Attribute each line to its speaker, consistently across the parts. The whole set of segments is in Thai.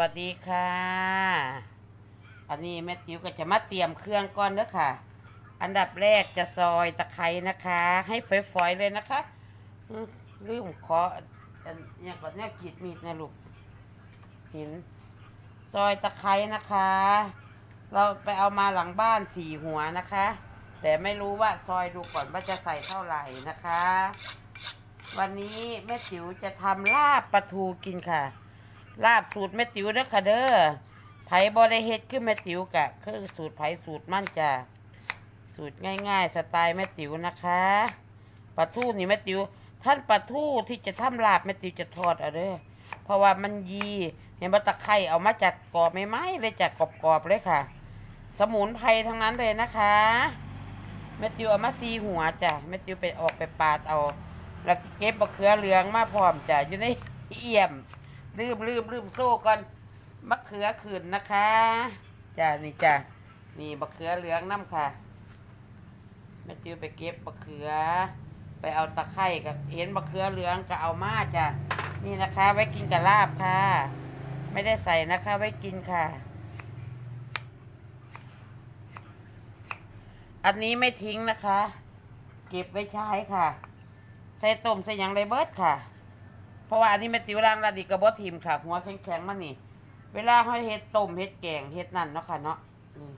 Speaker 1: วัสดีค่ะ อันนี้แม่ติ๋วก็จะมาเตรียมเครื่องก่อนเด้อค่ะ อันดับแรกจะซอยตะไคร้นะคะ ให้ฝอยๆเลยนะคะอืมลืมขออันอย่างก่อนเนี่ยกีดมีดนะลูกเห็นซอยตะไคร้นะคะ เราไปเอามาหลังบ้านสี่หัวนะคะ แต่ไม่รู้ว่าซอยดูก่อนว่าจะใส่เท่าไหร่นะคะ วันนี้แม่ติ๋วจะทำลาบปลาทูกินค่ะ ลาบสูตรแม่ติ๋วเด้อค่ะเด้อไผบ่ได้เฮ็ดคือแม่ติ๋วกะ คือสูตรไผสูตรมั่นจ้ะสูตรง่ายๆ สไตล์แม่ติ๋วนะคะปลาทูนี่แม่ติ๋วท่านปลาทูที่จะทำลาบแม่ติ๋วจะทอดเอาเด้อเพราะว่ามันยีเห็นบ่ตะไคร้เอามาจากกรอบไม้ๆเลยจากกรอบๆเลยค่ะ สมุนไพรทั้งนั้นเลยนะคะแม่ติ๋วเอามาซีหัวจ้ะแม่ติ๋วไปออกไปปาดเอา แล้วเก็บมะเขือเหลืองมาพร้อมจ้ะอยู่ในเอี่ยม ลืมลืมลืมโซ่ก่อนมะเขือขืนนะคะจ้ะนี่จ้ะนี่มะเขือเหลืองน้ำค่ะแม่จิ้วไปเก็บมะเขือ ไปเอาตะไคร่กับเห็นมะเขือเหลืองก็เอามาจ้ะนี่นะคะ ไว้กินกับลาบค่ะ ไม่ได้ใส่นะคะ ไว้กินค่ะ อันนี้ไม่ทิ้งนะคะ เก็บไว้ใช้ค่ะ ใส่ต้มใส่ยังไรเบิดค่ะ ราะว่าอันนี้แม่ติวล้างแล้วดีกระบอทีมค่ะ หัวแข็งๆมันนี่ เวลาเขาเฮ็ดต้มเฮ็ดแกงเฮ็ดนั่นเนาะค่ะเนาะนี่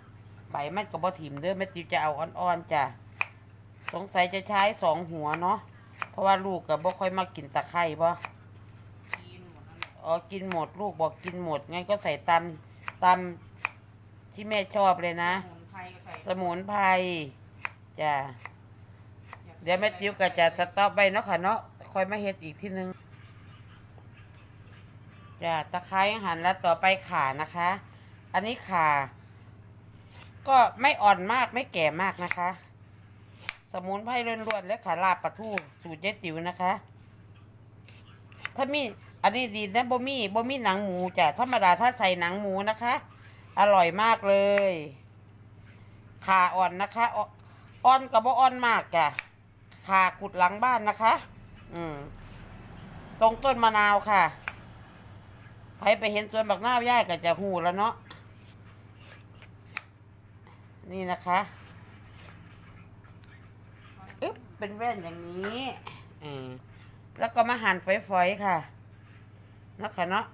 Speaker 1: ใบมันกระบอทีมเด้อแม่ติวจะเอาอ่อนๆจ้ะสงสัยจะใช้สองหัวเนาะเพราะว่าลูกกับบ่ค่อยมากินตะไคร่บ่อ๋อกินหมดลูกบอกกินหมดงั้นก็ใส่ตามตามที่แม่ชอบเลยนะ สมุนไพรจ้ะเดี๋ยวแม่ติวก็จะสต็อปไปเนาะค่ะเนาะคอยมาเฮ็ดอีกทีนึง จ้ะตะไคร้หั่นแล้วต่อไปข่านะคะ อันนี้ข่า ก็ไม่อ่อนมากไม่แก่มากนะคะ สมุนไพรล้วนๆและขาลาบปลาทูสูตรเจ๊ติ๋วนะคะ ถ้ามีอันนี้ดีนะบ่มีบ่มีหนังหมูจ้ะธรรมดาถ้าใส่หนังหมูนะคะ อร่อยมากเลยขาอ่อนนะคะอ่อนอ่อนกับบ่อ่อนมากจ้ะขาขุดหลังบ้านนะคะ อืม ตรงต้นมะนาวค่ะ ใครไปเห็นสวนบักนาวย่ายก็จะหูแล้วเนาะ นี่นะคะอึ๊บเป็นแว่นอย่างนี้อืมแล้วก็มาหั่นฝอยๆค่ะเนาะค่ะเนาะ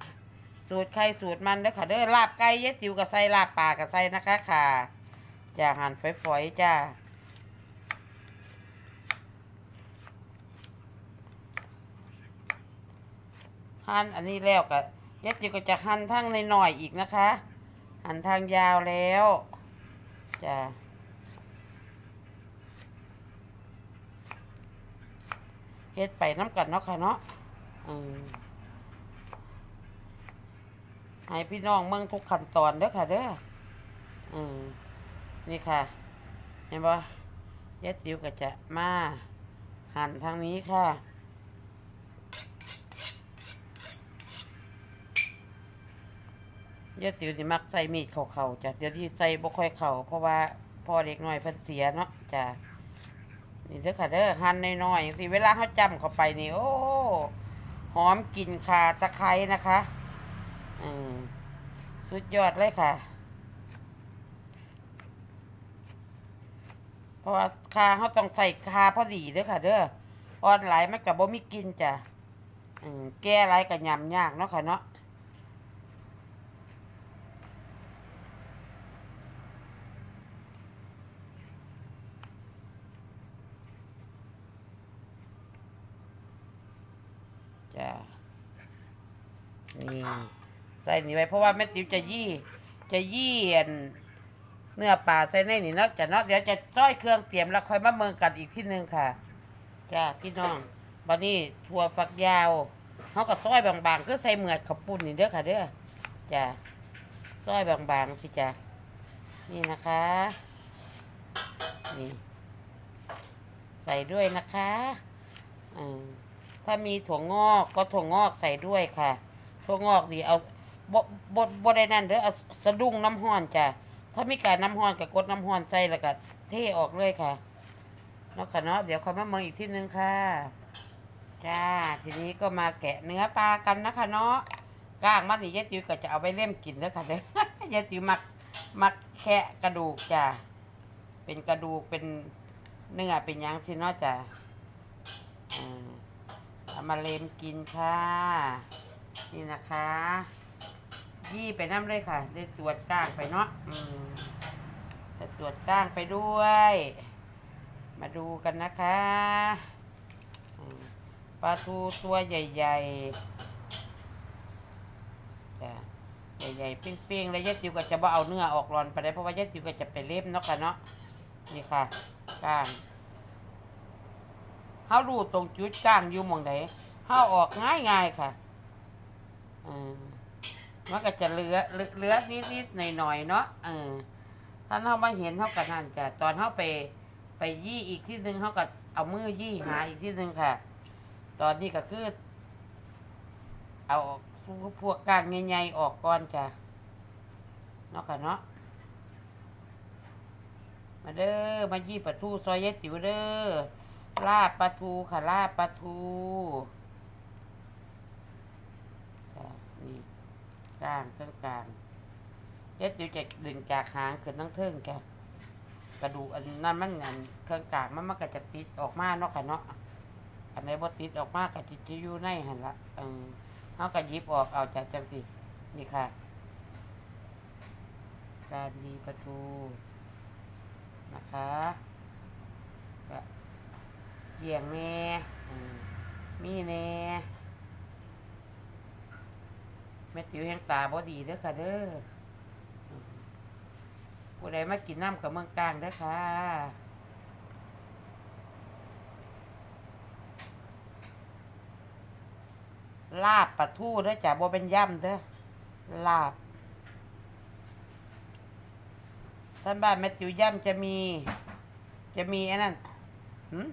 Speaker 1: สูตรใครสูตรมันเด้อค่ะเด้อลาบไก่เยติ๋วกับใส่ลาบป่ากับใส่นะคะค่ะจะหั่นฝอยๆจ้าหั่นอันนี้แล้วก็ ยัดจิวก็จะหั่นทั้งในหน่อยๆอีกนะคะ หั่นทางยาวแล้วจะเฮ็ดไปน้ำกันเนาะค่ะเนาะให้พี่น้องเมืองทุกขั้นตอนเด้อค่ะเด้ออนี่ค่ะ เห็นปะยัดจิวก็จะมาหั่นทางนี้ค่ะ เดี๋ยวติ๋วสิมักใส่มีดเข่าๆจ้ะเดี๋ยวที่ใส่บ่ค่อยเข่าเพราะว่าพ่อเด็กน้อยเพิ่นเสียเนาะจ้ะนี่เด้อค่ะเด้อหั่นน้อยๆสิเวลาเขาจำเข้าไปนี่โอ้หอมกลิ่นข่าตะไคร้นะคะอืมสุดยอดเลยค่ะ เพราะว่าคาเขาต้องใส่คาพอดีเด้อค่ะ เด้ออ่อนหลายมันกับบ่มีกินจ้ะอืมแก้หลกับยำยากเนาะค่ะเนาะ จ้ะนี่ใส่นี่ไว้เพราะว่าแม่ติ๋วจะยี่จะยี่อันเนื้อปลาใส่ในนี่เนาะจะเนาะเดี๋ยวจะซ้อยเครื่องเตรียมแล้วค่อยมาเมืองกันอีกที่หนึ่งค่ะจ้าพี่น้องบันนี้ถั่วฝักยาวเขาก็ซอยบางๆก็ใส่เหมือดขับปุ่นนี่เด้อค่ะเด้อจ้าซอยบางๆสิจ้านี่นะคะนี่ใส่ด้วยนะคะอถ้ามีถั่วงอกก็ถั่วงอกใส่ด้วยค่ะถั่วงอกดีเอา บบบบบได้นั่นเด้อเอาสะดุ้งน้ำห้อนจ้ะถ้ามีการน้ำห้อนกับกดน้ำห้อนใส่แล้วก็เทออกเลยค่ะเนาะค่ะเนาะเดี๋ยวคอยมาเมืองอีกที่นึงค่ะ จ้า ทีนี้ก็มาแกะเนื้อปลากันนะคะเนาะก้างมันนี่ยายติ๋วก็จะเอาไปเล่มกินเด้อค่ะเด้อยายติ๋วมักมักแค่กระดูกจ้ะเป็นกระดูกเป็นเนื้อเป็นยังสิเนาะจ้ะอ่าเอามาเล็มกินค่ะ นี่นะคะ ยี่ไปน้ำเลยค่ะได้ตรวจก้างไปเนาะอืมตรวจก้างไปด้วย มาดูกันนะคะปลาทูตัวใหญ่ๆจ้ะใหญ่ๆเปี้ยงๆแล้วยายติวก็จะบ่เอาเนื้อออกรอนไปได้เพราะว่ายายติวก็จะไปเล็บเนาะค่ะเนาะนี่ค่ะก้างเฮาดูตรงจุดก้างอยู่มองไหนเฮาออกง่ายๆค่ะอืม มันก็จะเหลือเหลือเหลือนิดๆหน่อยๆเนาะเออถ้าเฮามาเห็นเฮาก็นั่นจ้ะตอนเฮาไป ไปยี่อีกที่หนึ่งเขาก็เอามือยี่หาอีกที่หนึ่งค่ะ ตอนนี้ก็คือ เอาพวกกลางใหญ่ๆออกก่อนจ้ะเนาะค่ะเนาะมาเด้อมายี่ปลาทูซอยยายติวเด้อลาบปลาทูค่ะลาบปลาทูจ้ะนี่ กลางเครื่องกลางยายติ๋วจะดึงจากหางขึ้นทั้งเทิงแกกระดูกอันนั้นมันอันเครื่องกลางมันมันก็จะติดออกมาเนาะค่ะเนาะอันไหนบ่ติดออกมาก็จิจะอยู่ในหันละเออเฮาก็ยิบออกเอาจากจังสินี่ค่ะ การดีประตูนะคะเยี่ยงแน่มมีแน่ แม่ติ๋วแห่งตาบ่ดีเด้อค่ะเด้อผู้ใดมากินน้ำกับเมืองกลางเด้อค่ะลาบปลาทูเด้อจ้ะบ่เป็นย่ำเด้อลาบท่านบ้านแม่ติวย่ำจะมี จะมีไอ้นั่นหืม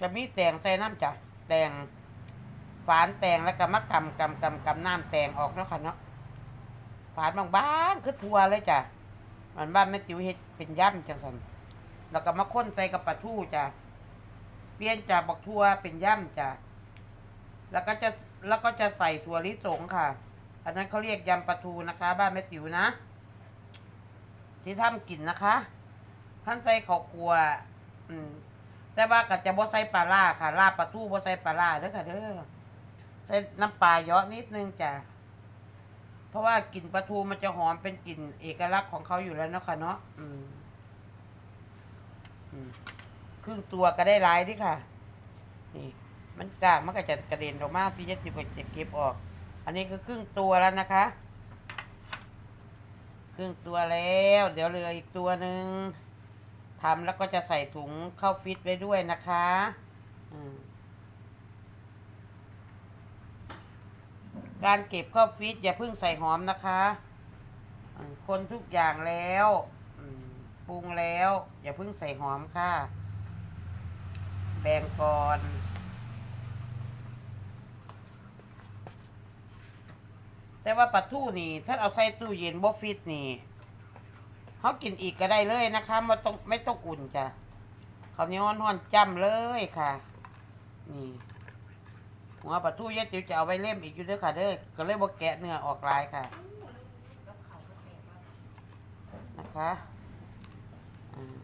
Speaker 1: จะมีแตงใส่น้ำจ้ะแตง ฝานแตงแล้วก็มะกำกำกำกำน้ำแตงออกเนาะค่ะเนาะฝานบางๆคือทัวเลยจ้ะมันบ้านแม่ติ๋วเฮ็ดเป็นย่ำจังสันแล้วก็มาค้นใส่กับปลาทูจ้ะเปลี่ยนจากบักทัวเป็นย่ำจ้ะแล้วก็จะแล้วก็จะใส่ถั่วลิสงค่ะ อันนั้นเขาเรียกยำปลาทูนะคะ บ้านแม่ติ๋วนะ ที่ทำกินนะคะ ท่านใส่ข้าวคั่วอืมแต่ว่าก็จะบ่ใส่ปลาล่าค่ะลาปลาทูบ่ใส่ปลาล่าเด้อค่ะเด้อ ใส่น้ำปลาเยอะนิดนึงจ้ะ เพราะว่ากลิ่นปลาทูมันจะหอมเป็นกลิ่นเอกลักษณ์ของเขาอยู่แล้วเนาะค่ะเนาะอืมอืมครึ่งตัวก็ได้หลายดิค่ะ นี่ มันกากมันก็จะกระเด็นออกมาสิจะจิบจะเก็บออก อันนี้คือครึ่งตัวแล้วนะคะ ครึ่งตัวแล้ว เดี๋ยวเหลืออีกตัวหนึ่งทำแล้วก็จะใส่ถุงเข้าฟิตไว้ด้วยนะคะ อืม การเก็บข้าวฟิตอย่าเพิ่งใส่หอมนะคะ คนทุกอย่างแล้วปรุงแล้ว อย่าเพิ่งใส่หอมค่ะ แบ่งก่อนแต่ว่าปลาทูนี่ถ้าเอาใส่ตู้เย็นบ่ฟิตนี่เขากินอีกก็ได้เลยนะคะไม่ต้องไม่ต้องอุ่นจ้ะเขาเนี้ยวร้อนๆจ้ำเลยค่ะ นี่ หัวปลาทูเยายติ๋วจะเอาไว้เล่มอีกอยู่เด้อค่ะเด้อก็เลยบ่แกะเนื้อออกลายค่ะ นะคะอ่า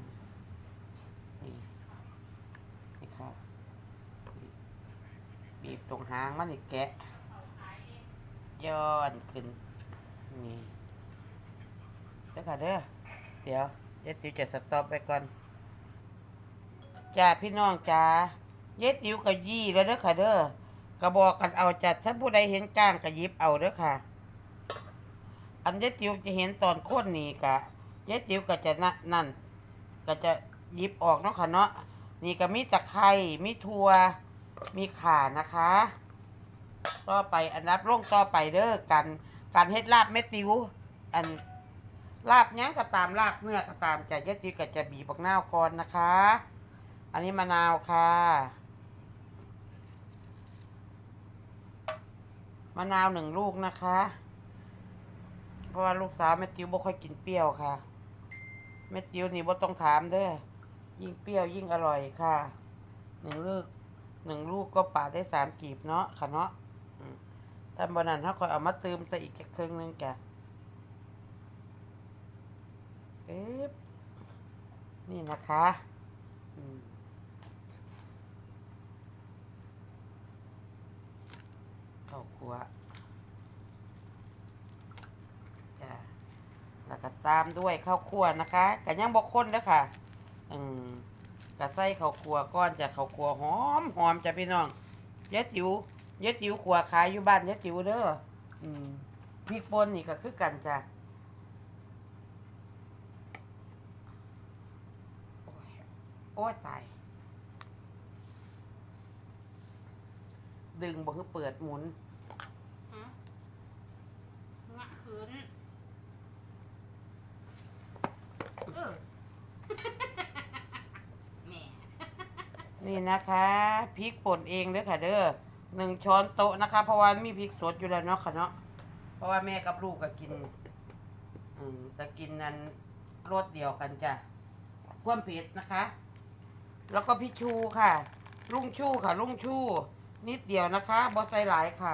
Speaker 1: นี่นี่ค่ะบีบตรงหางมันนี่แกะย้อนขึ้นนี่เด้อค่ะเด้อเดี๋ยวเยายติ๋วจะสต็อปไปก่อนจ้าพี่น้องจ้าเยายติ๋วก็ยี่แล้วเด้อค่ะเด้อ ก็บอกกันเอาจัดถ้าผู้ใดเห็นก้างก็หยิบเอาเด้อค่ะ อันเจ๊ติ๋วจะเห็นตอนค้นนี่กะเจ๊ติ๋วก็จะนั่นก็จะหยิบออกเนาะค่ะเนาะนี่ก็มีตะไคร้มีถั่วมีข่านะคะ ต่อไปอันนับลงต่อไปเด้อกันการเฮ็ดลาบเม็ดติ๋วอันลาบยังก็ตามลาบเนื้อก็ตามจะเจ๊ติ๋วก็จะบีบบักนาวก่อนนะคะ อันนี้มะนาวค่ะ มะนาวหนึ่งลูกนะคะ เพราะว่าลูกสาวแม่ติวบ่ค่อยกินเปรี้ยวค่ะแม่ติวนี่บ่ต้องถามเด้อยิ่งเปรี้ยวยิ่งอร่อยค่ะ หนึ่งลูกหนึ่งลูกก็ปาดได้สามกีบเนาะค่ะเนาะอืมตามบนันเขาคอยเอามาเติมใส่อีกแค่ครึ่งนึงจ้ะเอ๊บนี่นะคะ อืม ข้าวคั่วจ้ะแล้วก็ตามด้วยข้าวคั่วนะคะกันยังบอกคนเด้อค่ะ อืมกะใส่ข้าวคั่วก้อนจะข้าวคั่วหอมหอมจ้ะพี่น้องเย็ดจิ๋วเย็ดจิ๋วขัวขายอยู่บ้านเย็ดจิ๋วเด้ออืมพริกป่นนี่ก็คือกันจ้ะโอ้ยโอ้ยตาย ดึงบ่คือเปิดหมุน
Speaker 2: ฮะ คืนเออแหม่
Speaker 1: นี่นะคะพริกป่นเองเด้อค่ะ เด้อหนึ่งช้อนโต๊ะนะคะ เพราะว่ามีพริกสดอยู่แล้วเนาะค่ะเนาะเพราะว่าแม่กับลูกก็กิน อืมแต่กินนั้นรสเดียวกันจ้ะเพิ่มเผ็ดนะคะ แล้วก็พี่ชูค่ะ ลุงชูค่ะ ลุงชู นิดเดียวนะคะบอใส่หลายค่ะ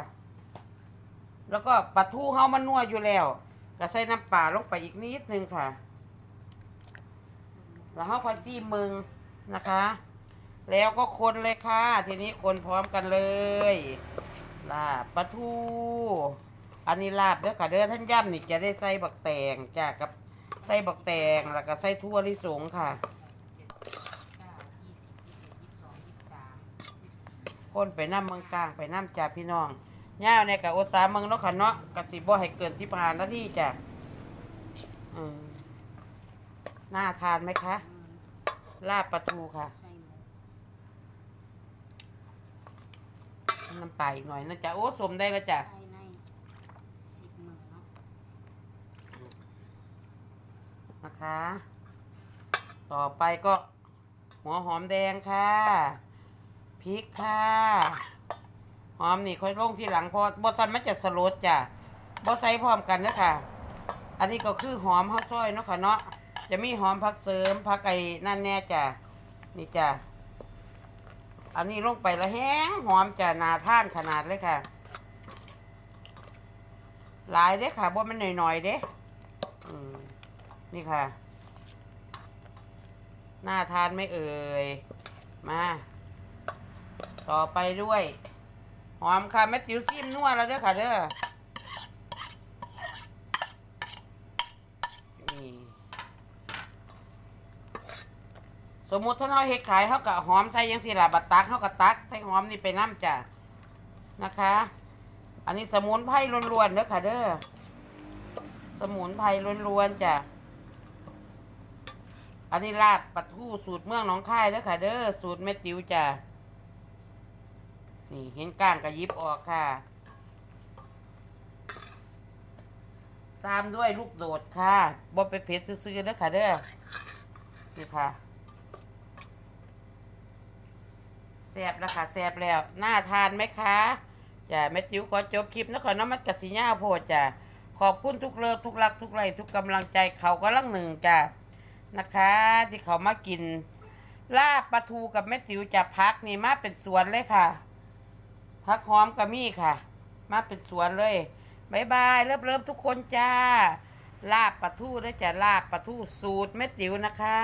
Speaker 1: แล้วก็ปลาทูเฮามันนัวอยู่แล้ว ก็ใส่น้ำปลาลงไปอีกนิดนึงค่ะ แล้วเฮาพอซีมึงนะคะ แล้วก็คนเลยค่ะ ทีนี้คนพร้อมกันเลยลาบปลาทูอันนี้ลาบเด้อค่ะเด้อท่านย่ำนี่จะได้ใส่บักแตงจ้ะกับใส่บักแตงแล้วก็ใส่ทั่วลิสงค่ะ
Speaker 2: เจ็ดเก้ายี่สิบยี่สิบเอ็ดยี่สิบสองยี่สิบสามยี่สิบสี่
Speaker 1: คนไปน้ำเมืองกลางไปน้ำจ่าพี่น้อง ย่าวในกับโอตสาเมืองเนาะค่ะเนาะกสิบ่ให้เกินสิบห้านาทีจ้ะอืมน่าทานไหมคะ
Speaker 2: อืม
Speaker 1: ลาบปลาทูค่ะ
Speaker 2: ใช่หมด
Speaker 1: น้ำปลาอีกหน่อยนะจ๊ะโอ้สมได้แล้วจ้ะ
Speaker 2: ภายในสิบมือเนาะ
Speaker 1: นะคะ ต่อไปก็หัวหอมแดงค่ะ พริกค่ะห อมนี่ค่อยลงทีหลังเพอบอสันมันจะสลดจ้ะบอใส่พร้อมกันนะค่ะ อันนี้ก็คือหอมข้าวซอยเนาะค่ะเนาะจะมีหอมผักเสริมผักไก่นั่นแน่จ้ะนี่จ้ะอันนี้ลงไปละแห้งหอมจ้ะนาท่านขนาดเลยค่ะ หลายเด้ค่ะบ่มันหน่อยๆเด้อืมนี่ค่ะ น่าทานไม่เอ่ยมา ต่อไปด้วย หอมค่ะแม่ติ๋วซิมนัวแล้วเด้อค่ะเด้อสมมุติถ้าเราเฮ็ดขายเขากะหอมใส่ยังสิล่ะบัดตักเขากะตักใส่หอมนี่ไปน้ำจ้ะนะคะ อันนี้สมุนไพรล้วนๆเด้อค่ะเด้อสมุนไพรล้วนๆจ้ะอันนี้ลาบปลาทูสูตรเมืองหนองคายเด้อค่ะเด้อสูตรแม่ติ๋วจ้ะ นี่เห็นก้างกระยิบออกค่ะ ตามด้วยลูกโดดค่ะบอไปเผ็ดซื้อๆเด้อค่ะเด้อนี่ค่ะแซบแล้วค่ะแซบแล้ว น่าทานไหมคะจ้ะแม่ติ๋วขอจบคลิปนะขอน้ำมันกัดสีญ่าโพดจ้ะขอบคุณทุกเลิฟทุกรักทุกไลทุกกำลังใจเขาก็ลังหนึ่งจ้ะนะคะ ที่เขามากินลาบปลาทูกับแม่ติ๋วจะพักนี่มาเป็นสวนเลยค่ะ พักหอมกับมี่ค่ะ มาเป็นสวนเลยบายบายเริ่มเริ่มทุกคนจ้า ลาบปลาทูด้วยจ้ะลาบปลาทูสูตรแม่ติ๋วนะคะ